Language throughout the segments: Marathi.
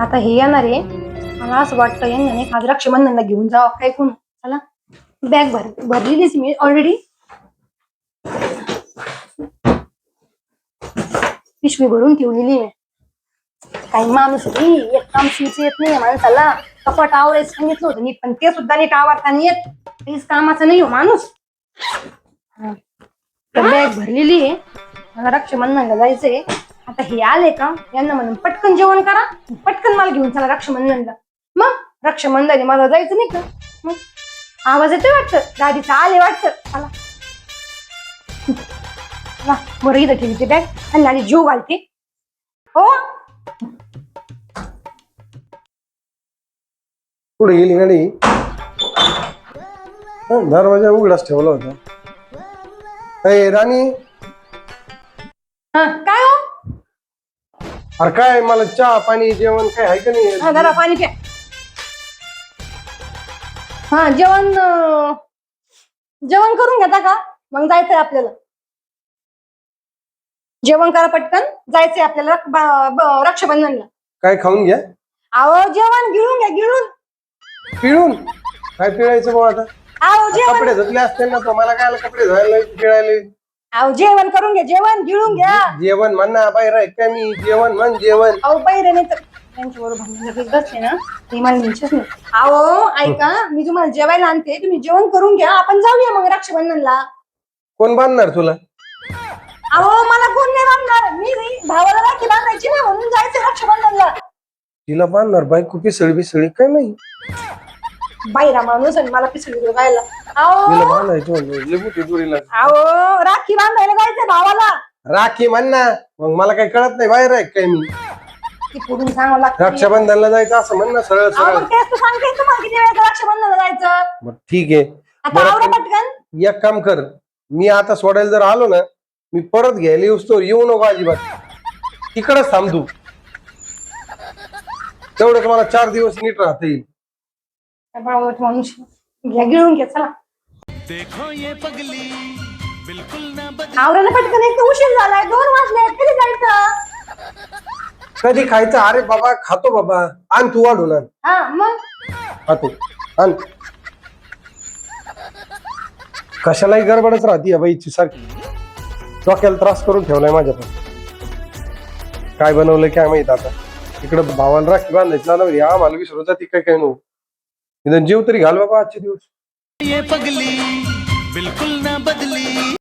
आता हे येणार आहे. मला असं वाटतं यांना नाही आज रक्षाबंधनला घेऊन जावं काय कोण? चला. बॅग भर भरलेलीच मी ऑलरेडी पिशवी भरून ठेवलेली आहे. काही माणूस होती एक काम शिवच येत नाही माणसाला. कपाट आवडायचं सांगितलं होतं नीट पण ते सुद्धा नीट आवडता नाही येत. काहीच कामाचं नाही हो माणूस. बॅग भरलेली आहे. मला रक्षाबंधनला जायचंय. आता हे आले का? यांना म्हणून पटकन जेवण करा पटकन मला घेऊन चला रक्षाबंधनला. मग रक्षाबंधन मला जायचं नाही का? मग आवाज येतोय वाटतं? गाडीचा आले वाटतं. चला. चला, बरं इथं ठेवते बॅग आणि आधी जीव घालते. हो? पुढे गेली गाडी? दरवाजा उघडाच ठेवला होता. राणी? हा काय हो? अरे काय मला चहा पाणी जेवण काय आहे का नाही? हा जरा पाणी प्या. हा जेवण अं, जेवण करून घेता का? मग जायचंय आपल्याला. जेवण करा पटकन जायचंय आपल्याला ब- ब- रक्षाबंधनला. काय खाऊन घ्या? अहो जेवण गिळून घ्या गिळून. पिळून? काय पिळायचं मग आता? अहो जेवण कपडे धुतले असते ना तो मला काय कपडे धुवायला पिळायला? अहो जेवण करून घ्या जेवण गिळून घ्या. जेवण म्हण ना बाहेर आहे का मी जेवण म्हण जेवण. अहो पहिरे नाही तर त्यांच्याबरोबर भांडण बसले ना ते मला न्यायचंच नाही. अहो ऐका मी तुम्हाला जेवायला आणते तुम्ही जेवण करून घ्या आपण जाऊया मग रक्षाबंधनला. कोण बांधणार तुला? अहो मला कोण नाही बांधणार. मी नाही, भावाला राखी बांधायची ना म्हणून जायचं रक्षाबंधनला. तिला बांधणार बायको पिसळी बिसळी काय नाही. बाईरा माणूस आणि मला पिसळी बघायला तिला अहो बांधायचं राखी बांधायला जायचं भावाला. राखी म्हण ना. मग मला काही कळत नाही बाहेर आहे काय मी? ती पुढून सांगावं लागतं. रक्षाबंधनला जायचं असं म्हण ना सरळ अहो, सरळ. मग तेच तर सांगते तुम्हाला किती वेळेचं रक्षाबंधनला जायचं. मग ठीक आहे. आता बरं, आवडा पण- पटकन. एक काम कर. मी आता सोडायला जर आलो ना मी परत घ्यायला येऊस तर येऊ नको अजिबात. तिकडच थांब. तू तेवढंच मला चार दिवस नीट राहता येईल. माणूस घ्या गिळून घ्या चला. देखो ये पगली बिल्कुल ना पटकन एक तर उशीर झालाय दोन वाजले कधी जायचं? कधी खायचं? अरे बाबा खातो बाबा. आण तू वाढून आण. हा मग? खातो. आण. कशालाही गडबडच राहते या बाईची सारखी. डोक्याला त्रास करून ठेवलाय माझ्या पण काय बनवलंय काय माहीत आता. इकडं भावाला राखी बांधायची ना आम्हाला विसरून जाते काय काय नो निदान जीव तरी घाल बाबा आजचे दिवस. ये पगली बिल्कुल ना बदली।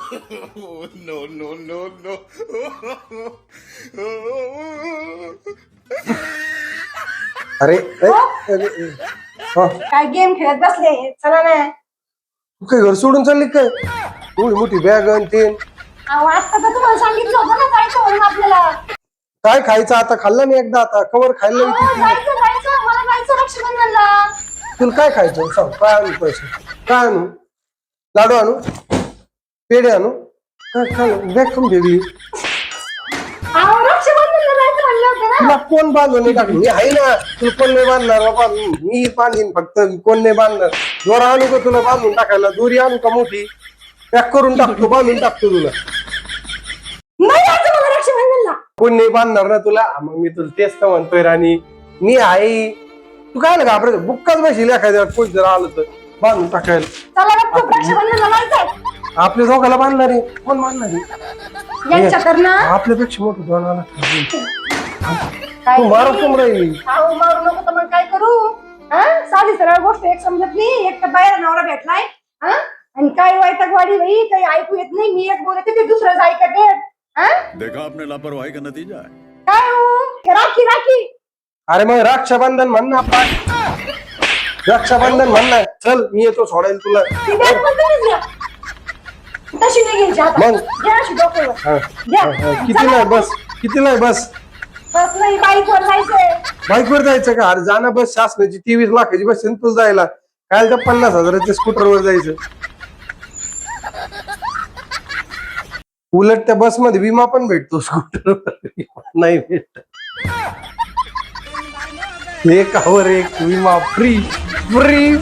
नो नो नो नो अरे ए, अरे, ए. हा, काय गेम खेळत बसले? चला ना. तू काय घर सोडून चालली काय? एवढी मोठी बॅग आणि ते. अहो आता तर तुम्हाला सांगितलं होतं ना जायचं म्हणून आपल्याला. काय खायचं आता? खाल्लं नाही एकदा आता. कवर खाल्लं अहो, नाही जायचं जायचं. मला जायचं रक्षाबंधनला तुला काय खायचं? सांग काय आणू पैसे काय आणू? लाडू आणू? पेढे आणू? काय काय बॅग कम वेगळी अहो रक्षाबंधनला जायचं म्हणलं होतं ना. तुला कोण बांधून नाही टाकलं. मी आहे ना. तुला कोण नाही बांधणार बाबा? मी बांधीन फक्त. कोण नाही बांधणार. दोरा आणू का तुला बांधून टाकायला? दोरी आणू का मोठी? पॅक करून टाकतो बांधून टाकतो तुला. नाही जायचं मला रक्षाबंधनला कोण नाही बांधणार ना तुला? हा, मग मी तुला तेच तर म्हणतोय राणी. मी आहे. तू काय ना घाबरायचं बुक्काच बसेल एखाद्या कोणी जर आलं तर. बांधून टाकायला. चला रक्षाबंधनला आपल्या दोघाला बांधणार आहे. कोण बांधणार आहे? यांच्या तर ना आपल्यापेक्षा मोठं दोन आला काय तू मारा अहो नको तर मग काय करू? हा? साधी सरळ गोष्ट एक समजत नाही. एक तर बाहेर नवरा भेटलाय. हा? आणि काय वैतागवाडी बाई काही ऐकू येत नाही. मी एक बोलते ते दुसरंच ऐकत येत हा? देखा आपने लापरवाही का नतीजा है? काय हो? राखी राखी. अरे मग रक्षाबंधन म्हण ना आपण. रक्षाबंधन म्हण ना. चल मी येतो सोडायला तुला. ती बॅग पण तुम्हीच घ्या तशी नाही घ्यायची आता. मग? घ्या अशी डोक्यावर हा, घ्या. हा, हा. कितीला आहे बस. कितीला आहे बस. बस नाही बाईकवर जायचंय. बाईकवर जायचं का? अरे जाणं बस. शासनाची तेवीस लाखाची बस आहे ना तुला जायला. काय तर पन्नास हजाराच्या स्कूटरवर जायचं. उलट त्या बसमध्ये विमा पण भेटतो स्कूटरवर. नाही भेटत. एकावर एक विमा. Free free